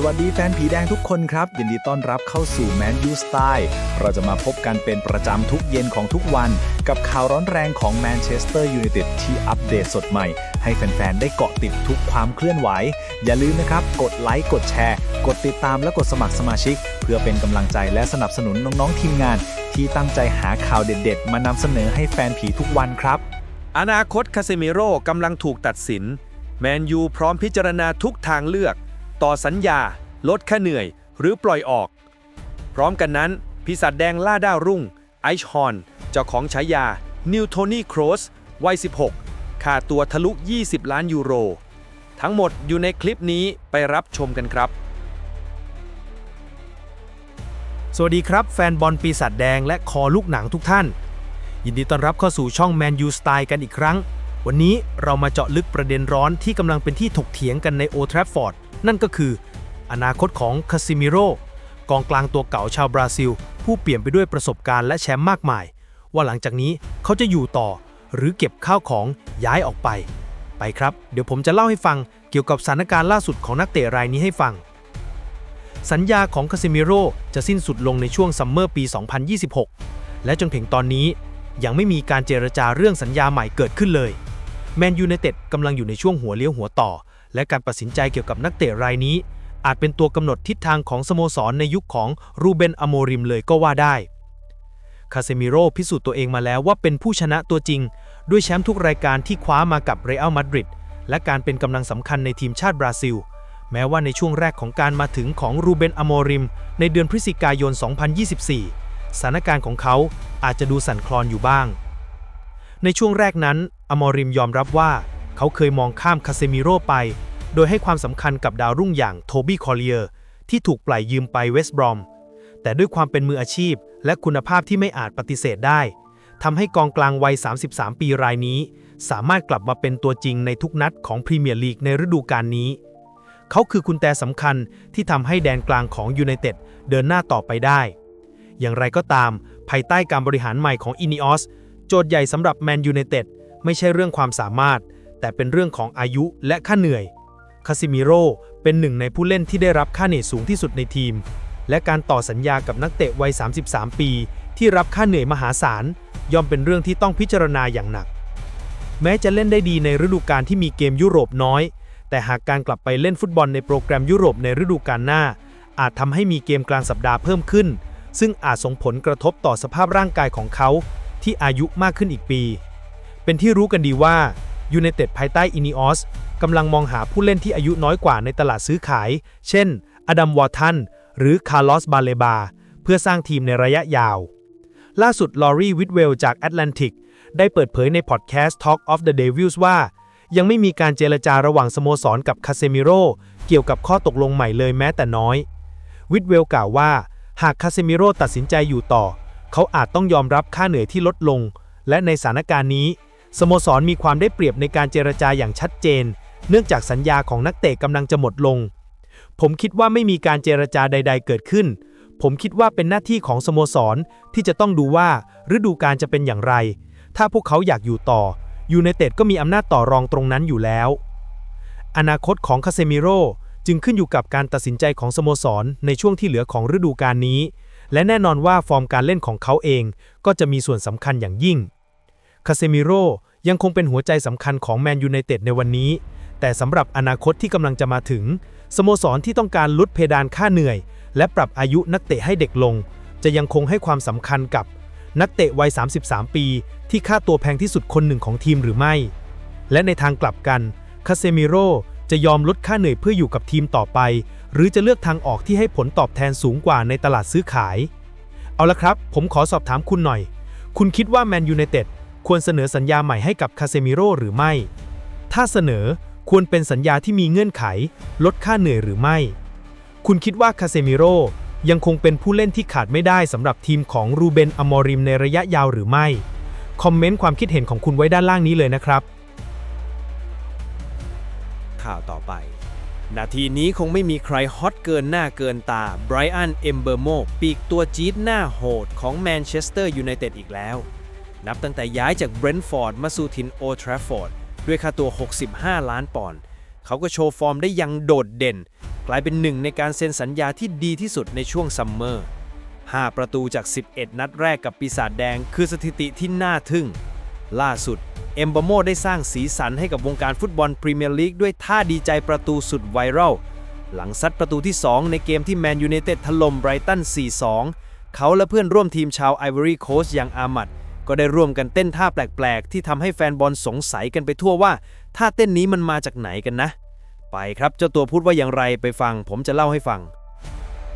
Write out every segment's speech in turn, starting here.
สวัสดีแฟนผีแดงทุกคนครับ ยินดีต้อนรับเข้าสู่แมนยูสไตล์เราจะมาพบกันเป็นประจำทุกเย็นของทุกวัน กับข่าวร้อนแรงของแมนเชสเตอร์ยูไนเต็ดที่อัปเดตสดใหม่ ให้แฟน ๆ ได้เกาะติดทุกความเคลื่อนไหว อย่าลืมนะครับ กดไลค์กดแชร์ กดติดตามและกดสมัครสมาชิก เพื่อเป็นกำลังใจและสนับสนุนน้อง ๆ ทีมงาน ที่ตั้งใจหาข่าวเด็ด ๆ มานำเสนอให้แฟนผีทุกวันครับ อนาคตคาเซมิโร่กำลังถูกตัดสินแมนยูพร้อมพิจารณาทุกทางเลือก ต่อสัญญา ลดค่าเหนื่อย หรือปล่อยออก พร้อมกันนั้นพิศาจแดงล่าด้าวรุ่ง ไอชฮอน เจ้าของฉายา นิวโทนี่โครสวัย 16 ค่าตัวทะลุ 20 ล้านยูโร ทั้งหมดอยู่ในคลิปนี้ไปรับชมกันครับ สวัสดีครับ แฟนบอลปีศาจแดงและคอลูกหนังทุกท่าน ยินดีต้อนรับเข้าสู่ช่อง Man U Style กันอีกครั้ง วันนี้เรามาเจาะลึกประเด็นร้อนที่กำลังเป็นที่ถกเถียงกันในโอทราฟอร์ด นั่นก็คือ อนาคตของคาซิมิโร่กองกลางตัวเก่าชาวบราซิล ผู้เปลี่ยมไปด้วยประสบการณ์และแชมป์มากมาย ว่าหลังจากนี้เขาจะอยู่ต่อ หรือเก็บข้าวของย้ายออกไป ไปครับ เดี๋ยวผมจะเล่าให้ฟังเกี่ยวกับสถานการณ์ล่าสุดของนักเตะรายนี้ให้ฟัง สัญญาของคาซิมิโร่จะสิ้นสุดลงในช่วงซัมเมอร์ปี 2026 และจนถึงตอนนี้ยังไม่มีการเจรจาเรื่องสัญญาใหม่เกิดขึ้นเลยแมนยูไนเต็ดกำลังอยู่ในช่วงหัวเลี้ยวหัวต่อ และการตัดสินใจเกี่ยวกับนักเตะรายนี้ อาจเป็นตัวกำหนดทิศทางของสโมสรในยุคของรูเบนอโมริมเลยก็ว่าได้ คาเซมิโร่พิสูจน์ตัวเองมาแล้วว่าเป็นผู้ชนะตัวจริง ด้วยแชมป์ทุกรายการที่คว้ามากับเรอัลมาดริดและการเป็นกำลังสำคัญในทีมชาติบราซิล แม้ว่าในช่วงแรกของการมาถึงของรูเบนอโมริม ในเดือนพฤศจิกายน 2024 สถานการณ์ของเขาอาจจะดูสั่นคลอนอยู่บ้าง ในช่วงแรกนั้นอโมริมยอมรับว่า เขาเคยมองข้ามคาเซมิโร่ไป โดยให้ความสำคัญกับดาวรุ่งอย่างโทบี้คอลเลียร์ที่ถูกปล่อยยืมไปเวสต์บรอม แต่ด้วยความเป็นมืออาชีพ และคุณภาพที่ไม่อาจปฏิเสธได้ทำให้กองกลางวัย 33 ปีรายนี้ สามารถกลับมาเป็นตัวจริงในทุกนัดของพรีเมียร์ลีกในฤดูกาลนี้ เขาคือกุญแจสำคัญที่ทำให้แดนกลางของยูไนเต็ดเดินหน้าต่อไปได้ อย่างไรก็ตาม ภายใต้การบริหารใหม่ของอินิออสโจทย์ใหญ่สำหรับแมนยูไนเต็ดไม่ใช่เรื่องความสามารถ แต่เป็นเรื่องของอายุและค่าเหนื่อย คาซิมิโร่เป็นหนึ่งในผู้เล่นที่ได้รับค่าเหนื่อยสูงที่สุดในทีม และการต่อสัญญากับนักเตะวัย 33 ปี ที่รับค่าเหนื่อยมหาศาลย่อมเป็นเรื่องที่ต้องพิจารณาอย่างหนัก แม้จะเล่นได้ดีในฤดูกาลที่มีเกมยุโรปน้อย แต่หากการกลับไปเล่นฟุตบอลในโปรแกรมยุโรปในฤดูกาลหน้า อาจทำให้มีเกมกลางสัปดาห์เพิ่มขึ้น ซึ่งอาจส่งผลกระทบต่อสภาพร่างกายของเขา ที่อายุมากขึ้นอีกปี เป็นที่รู้กันดีว่า ยูไนเต็ดภายใต้อินิออสกำลังมองหาผู้เล่นที่อายุน้อยกว่าในตลาดซื้อขาย เช่น อดัมวอร์ทัน หรือคาร์ลอส บาเลบา เพื่อสร้างทีมในระยะยาว ล่าสุดลอรีวิทเวลจาก Atlantic ได้เปิดเผยในพอดแคสต์ Talk of the Devils ว่า ยังไม่มีการเจรจาระหว่างสโมสรกับคาเซมิโรเกี่ยวกับข้อตกลงใหม่เลยแม้แต่น้อย วิทเวลกล่าวว่า หากคาเซมิโรตัดสินใจอยู่ต่อ เขาอาจต้องยอมรับค่าเหนื่อยที่ลดลง และในสถานการณ์นี้ สโมสรมีความได้เปรียบในการเจรจาอย่างชัดเจน เนื่องจากสัญญาของนักเตะกำลังจะหมดลง ผมคิดว่าไม่มีการเจรจาใด ๆ เกิดขึ้น ผมคิดว่าเป็นหน้าที่ของสโมสรที่จะต้องดูว่าฤดูกาลจะเป็นอย่างไร ถ้าพวกเขาอยากอยู่ต่อยูไนเต็ดก็มีอำนาจต่อรองตรงนั้นอยู่แล้ว อนาคตของคาเซมิโร่จึงขึ้นอยู่กับการตัดสินใจของสโมสรในช่วงที่เหลือของฤดูกาลนี้ และแน่นอนว่าฟอร์มการเล่นของเขาเองก็จะมีส่วนสำคัญอย่างยิ่ง คาเซมิโร่ยังคงเป็นหัวใจสำคัญของแมนยูไนเต็ดในวันนี้ แต่สำหรับอนาคตที่กำลังจะมาถึง สโมสรที่ต้องการลดเพดานค่าเหนื่อย และปรับอายุนักเตะให้เด็กลง จะยังคงให้ความสำคัญกับนักเตะวัย 33 ปี ที่ค่าตัวแพงที่สุดคนหนึ่งของทีมหรือไม่ และในทางกลับกันคาเซมิโร่จะยอมลดค่าเหนื่อยเพื่ออยู่กับทีมต่อไป หรือจะเลือกทางออกที่ให้ผลตอบแทนสูงกว่าในตลาดซื้อขาย เอาละครับ ผมขอสอบถามคุณหน่อย คุณคิดว่าแมนยูไนเต็ด ควรเสนอสัญญาใหม่ให้กับคาเซมิโร่หรือไม่ ถ้าเสนอควรเป็นสัญญาที่มีเงื่อนไข ลดค่าเหนื่อยหรือไม่ คุณคิดว่าคาเซมิโร่ยังคงเป็นผู้เล่นที่ขาดไม่ได้สำหรับทีมของรูเบนอมอริมในระยะยาวหรือไม่ คอมเมนต์ความคิดเห็นของคุณไว้ด้านล่างนี้เลยนะครับ ข่าวต่อไป นาทีนี้คงไม่มีใครฮอตเกินหน้าเกินตาไบรอันเอมเบอร์โมปีกตัวจี๊ดหน้าโหดของแมนเชสเตอร์ยูไนเต็ดอีกแล้ว นับตั้งแต่ย้ายจากเบรนท์ฟอร์ดมาสู่ทินโอทราฟฟอร์ดด้วยค่าตัว 65 ล้านปอนด์เขาก็โชว์ฟอร์มได้อยังโดดเด่น กลายเป็นหนึ่งในการเซ็นสัญญาที่ดีที่สุดในช่วงซัมเมอร์ 5 ประตูจาก 11 นัดแรกกับปีศาจแดง คือสถิติที่น่าทึ่ง ล่าสุด เอมบาโมได้สร้างสีสันให้กับวงการฟุตบอลพรีเมียร์ลีกด้วยท่าดีใจประตูสุดไวรัล หลังซัดประตูที่ 2 ในเกมที่แมนยู i นเต็ดถล่มไบรตัน 4-2 เขาและเพื่อนร่วมทีมชาวไอวอรี่โคสต์อย่างอามัด ก็ได้ร่วมกันเต้นท่าแปลก ๆ ที่ทำให้แฟนบอลสงสัยกันไปทั่วว่าท่าเต้นนี้มันมาจากไหนกันนะ ไปครับเจ้าตัวพูดว่าอย่างไรไปฟัง ผมจะเล่าให้ฟัง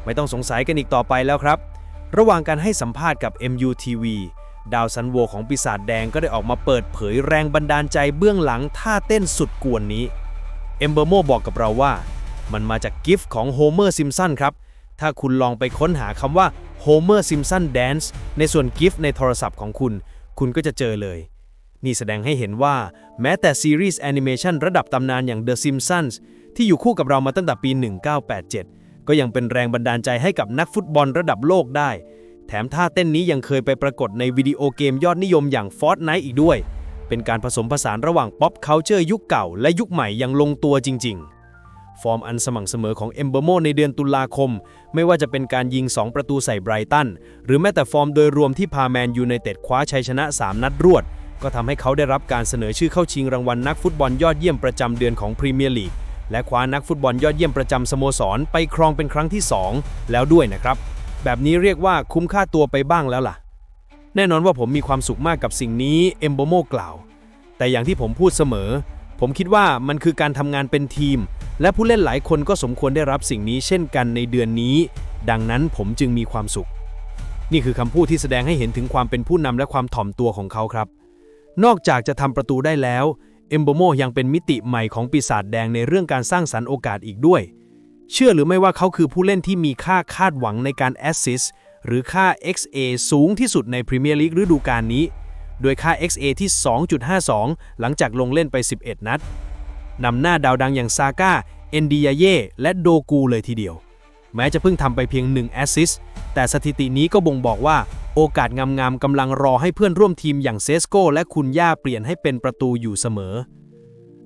ไม่ต้องสงสัยกันอีกต่อไปแล้วครับ ระหว่างการให้สัมภาษณ์กับ MUTV ดาวซันโวของปีศาจแดงก็ได้ออกมาเปิดเผยแรงบันดาลใจเบื้องหลังท่าเต้นสุดกวนนี้เอมเบอร์โมบอกกับเราว่า มันมาจากกิฟต์ของโฮเมอร์ซิมสันครับ ถ้าคุณลองไปค้นหาคำว่า Homer Simpson Dance ในส่วนกิฟต์ในโทรศัพท์ของคุณ คุณก็จะเจอเลย นี่แสดงให้เห็นว่าแม้แต่ซีรีส์แอนิเมชันระดับตำนานอย่าง The Simpsons ที่อยู่คู่กับเรามาตั้งแต่ปี 1987 ก็ยังเป็นแรงบันดาลใจให้กับนักฟุตบอลระดับโลกได้ แถมท่าเต้นนี้ยังเคยไปปรากฏในวิดีโอเกมยอดนิยมอย่าง Fortnite อีกด้วย เป็นการผสมผสานระหว่าง Pop Culture ยุคเก่าและยุคใหม่อย่างลงตัวจริง ๆ ฟอร์มอันสม่ำเสมอของเอมเบอร์โมในเดือนตุลาคม ไม่ว่าจะเป็นการยิง 2 ประตูใส่ไบรตัน หรือแม้แต่ฟอร์มโดยรวมที่พาแมนยูไนเต็ดคว้าชัยชนะ 3 นัดรวด ก็ทำให้เขาได้รับการเสนอชื่อเข้าชิงรางวัลนักฟุตบอลยอดเยี่ยมประจำเดือนของพรีเมียร์ลีกและคว้านักฟุตบอลยอดเยี่ยมประจำสโมสร ไปครองเป็นครั้งที่ 2 แล้วด้วยนะครับ แบบนี้เรียกว่าคุ้มค่าตัวไปบ้างแล้วล่ะ แน่นอนว่าผมมีความสุขมากกับสิ่งนี้เอมโบโมกล่าว แต่อย่างที่ผมพูดเสมอ ผมคิดว่ามันคือการทำงานเป็นทีม และผู้เล่นหลายคนก็สมควรได้รับสิ่งนี้เช่นกันในเดือนนี้ ดังนั้นผมจึงมีความสุข นี่คือคำพูดที่แสดงให้เห็นถึงความเป็นผู้นำและความถ่อมตัวของเขาครับ นอกจากจะทำประตูได้แล้วเอมโบโมยังเป็นมิติใหม่ของปีศาจแดงในเรื่องการสร้างสรรค์โอกาสอีกด้วย เชื่อหรือไม่ว่าเขาคือผู้เล่นที่มีค่าคาดหวังในการแอสซิสหรือค่า XA สูงที่สุดในพรีเมียร์ลีกฤดูกาลนี้ โดยค่า XA ที่ 2.52 หลังจากลงเล่นไป 11 นัด นำหน้าดาวดังอย่างซาก้า เอนดิยาเย่ และโดกูเลยทีเดียว แม้จะเพิ่งทำไปเพียง 1 แอสซิสต์แต่สถิตินี้ก็บ่งบอกว่า โอกาสงามๆกำลังรอให้เพื่อนร่วมทีมอย่างเซสโกและคุณย่าเปลี่ยนให้เป็นประตูอยู่เสมอ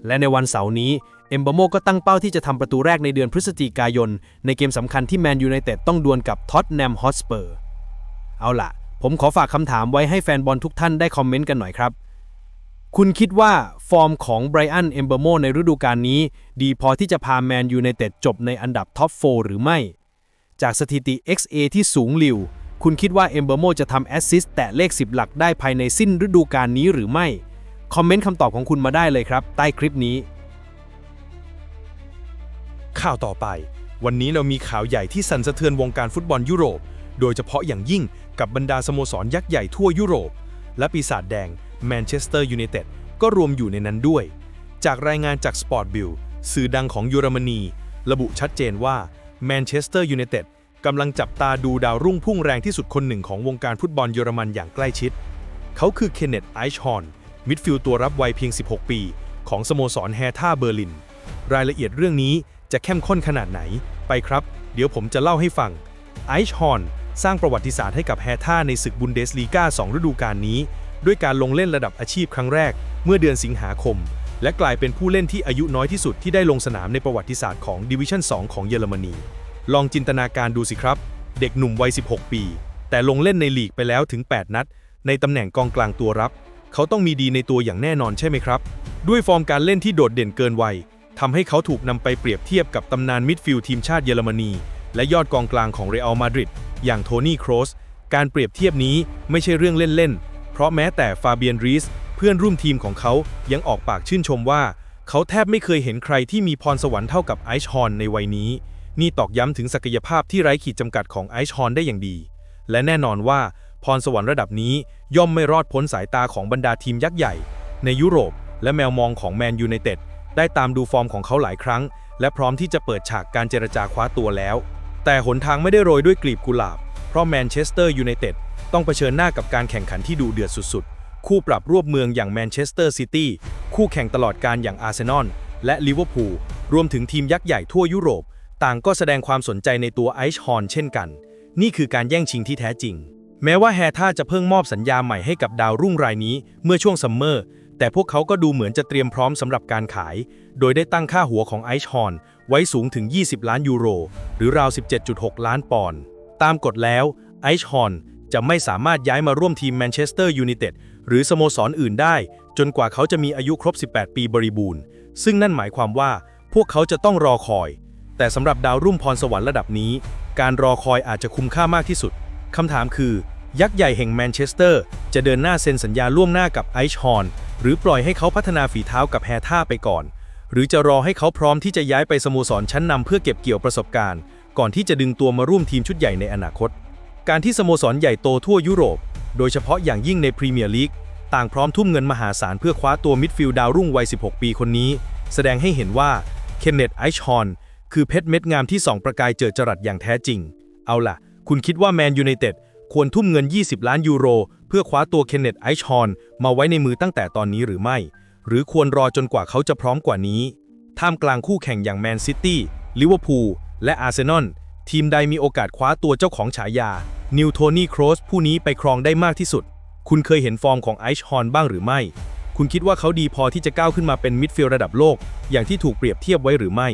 และในวันเสาร์นี้ เอมบาโมก็ตั้งเป้าที่จะทำประตูแรกในเดือนพฤศจิกายน ในเกมสำคัญที่แมนยูไนเต็ดต้องดวลกับท็อตแนมฮอตสเปอร์ เอาล่ะ ผมขอฝากคำถามไว้ให้แฟนบอลทุกท่านได้คอมเมนต์กันหน่อยครับ คุณคิดว่าฟอร์มของไบรอันเอมเบอร์โมในฤดูกาลนี้ ดีพอที่จะพาแมนยูไนเต็ดจบในอันดับท็อป 4 หรือไม่ จากสถิติ XA ที่สูงหลิว คุณคิดว่าเอมเบอร์โมจะทำแอสซิสต์แตะเลข 10 หลักได้ภายในสิ้นฤดูกาลนี้หรือไม่ คอมเมนต์คำตอบของคุณมาได้เลยครับ ใต้คลิปนี้ ข่าวต่อไป วันนี้เรามีข่าวใหญ่ที่สั่นสะเทือนวงการฟุตบอลยุโรป โดยเฉพาะอย่างยิ่งกับบรรดาสโมสรยักษ์ใหญ่ทั่วยุโรป และปีศาจแดง แมนเชสเตอร์ยูไนเต็ดก็รวมอยู่ในนั้นด้วย จากรายงานจาก Sport b i l l สื่อดังของเยอรมนี ระบุชัดเจนว่าแมนเชสเตอร์ยูไนเต็ดกำลังจับตาดูดาวรุ่งพุ่งแรงที่สุดคนหนึ่งของวงการฟุตบอลเยอรมันอย่างใกล้ชิด เขาคือเคนเนตไอชฮอนมิดฟิลด์ตัวรับวัยเพียง 16 ปี ของสโมสรแฮท่าเบอร์ลิน รายละเอียดเรื่องนี้จะเข้มข้นขนาดไหน ไปครับ เดี๋ยวผมจะเล่าให้ฟังไอชฮอนสร้างประวัติศาสตร์ให้กับแฮท่าในศึกบุนเดสลีกา2ฤดูกาลนี้ ด้วยการลงเล่นระดับอาชีพครั้งแรก เมื่อเดือนสิงหาคม และกลายเป็นผู้เล่นที่อายุน้อยที่สุดที่ได้ลงสนามในประวัติศาสตร์ของดิวิชั่น 2 ของเยอรมนี ลองจินตนาการดูสิครับ เด็กหนุ่มวัย 16 ปี แต่ลงเล่นในลีกไปแล้วถึง 8 นัด ในตำแหน่งกองกลางตัวรับ เขาต้องมีดีในตัวอย่างแน่นอนใช่ไหมครับ ด้วยฟอร์มการเล่นที่โดดเด่นเกินวัยทำให้เขาถูกนำไปเปรียบเทียบกับตำนานมิดฟิลด์ทีมชาติเยอรมนี และยอดกองกลางของเรอัลมาดริดอย่างโทนี่ โครส การเปรียบเทียบนี้ไม่ใช่เรื่องเล่นๆ เพราะแม้แต่ฟาเบียนรีสเพื่อนร่วมทีมของเขายังออกปากชื่นชมว่า เขาแทบไม่เคยเห็นใครที่มีพรสวรรค์เท่ากับไอชฮอนในวัยนี้ นี่ตอกย้ำถึงศักยภาพที่ไร้ขีดจำกัดของไอชฮอนได้อย่างดี และแน่นอนว่าพรสวรรค์ระดับนี้ย่อมไม่รอดพ้นสายตาของบรรดาทีมยักษ์ใหญ่ ในยุโรป และแมวมองของแมนยูไนเต็ดได้ตามดูฟอร์มของเขาหลายครั้ง และพร้อมที่จะเปิดฉากการเจรจาคว้าตัวแล้ว แต่หนทางไม่ได้โรยด้วยกลีบกุหลาบ เพราะแมนเชสเตอร์ยูไนเต็ด ต้องเผชิญหน้ากับการแข่งขันที่ดูเดือดสุดๆ คู่ปรับรวบเมืองอย่างแมนเชสเตอร์ซิตี้ คู่แข่งตลอดการอย่างอาร์เซนอล และลิเวอร์พูล รวมถึงทีมยักษ์ใหญ่ทั่วยุโรป ต่างก็แสดงความสนใจในตัวไอชฮอนเช่นกัน นี่คือการแย่งชิงที่แท้จริง แม้ว่าแฮท่าจะเพิ่งมอบสัญญาใหม่ให้กับดาวรุ่งรายนี้เมื่อช่วงซัมเมอร์ แต่พวกเขาก็ดูเหมือนจะเตรียมพร้อมสำหรับการขาย โดยได้ตั้งค่าหัวของไอชฮอนไว้สูงถึง 20 ล้านยูโร หรือราว 17.6 ล้านปอนด์ ตามกฎแล้วไอชฮอน จะไม่สามารถย้ายมาร่วมทีมแมนเชสเตอร์ยูไนเต็ดหรือสโมสรอื่นได้ จนกว่าเขาจะมีอายุครบ 18 ปีบริบูรณ์ ซึ่งนั่นหมายความว่าพวกเขาจะต้องรอคอย แต่สำหรับดาวรุ่งพรสวรรค์ระดับนี้ การรอคอยอาจจะคุ้มค่ามากที่สุดคำถามคือ ยักษ์ใหญ่แห่งแมนเชสเตอร์จะเดินหน้าเซ็นสัญญาล่วงหน้ากับไอชฮอนหรือปล่อยให้เขาพัฒนาฝีเท้ากับแฮท่าไปก่อน หรือจะรอให้เขาพร้อมที่จะย้ายไปสโมสรชั้นนำเพื่อเก็บเกี่ยวประสบการณ์ ก่อนที่จะดึงตัวมาร่วมทีมชุดใหญ่ในอนาคต การที่สโมสรใหญ่โตทั่วยุโรป โดยเฉพาะอย่างยิ่งในพรีเมียร์ลีก ต่างพร้อมทุ่มเงินมหาศาลเพื่อคว้าตัวมิดฟิลด์ดาวรุ่งวัย 16 ปีคนนี้ แสดงให้เห็นว่าเคนเนตไอชฮอน คือเพชรเม็ดงามที่ส่องประกายเจิดจรัสอย่างแท้จริง เอาล่ะ คุณคิดว่าแมนยูไนเต็ดควรทุ่มเงิน 20 ล้านยูโร เพื่อคว้าตัวเคนเนตไอชฮอนมาไว้ในมือตั้งแต่ตอนนี้หรือไม่ หรือควรรอจนกว่าเขาจะพร้อมกว่านี้ ท่ามกลางคู่แข่งอย่างแมนซิตี้ ลิเวอร์พูล และอาร์เซนอล ทีมใดมีโอกาสคว้าตัวเจ้าของฉายา นิวโทนี่โครสผู้นี้ไปครองได้มากที่สุด คุณเคยเห็นฟอร์มของไอชฮอนบ้างหรือไม่ คุณคิดว่าเขาดีพอที่จะก้าวขึ้นมาเป็นมิดฟิลด์ระดับโลก อย่างที่ถูกเปรียบเทียบไว้หรือไม่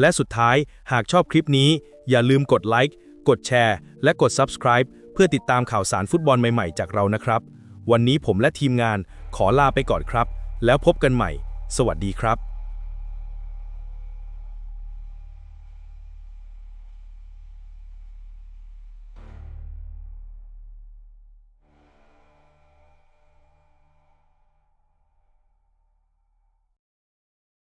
และสุดท้ายหากชอบคลิปนี้ อย่าลืมกดไลค์ กดแชร์ และกด Subscribe เพื่อติดตามข่าวสารฟุตบอลใหม่ๆ จากเรานะครับ วันนี้ผมและทีมงานขอลาไปก่อนครับ แล้วพบกันใหม่ สวัสดีครับ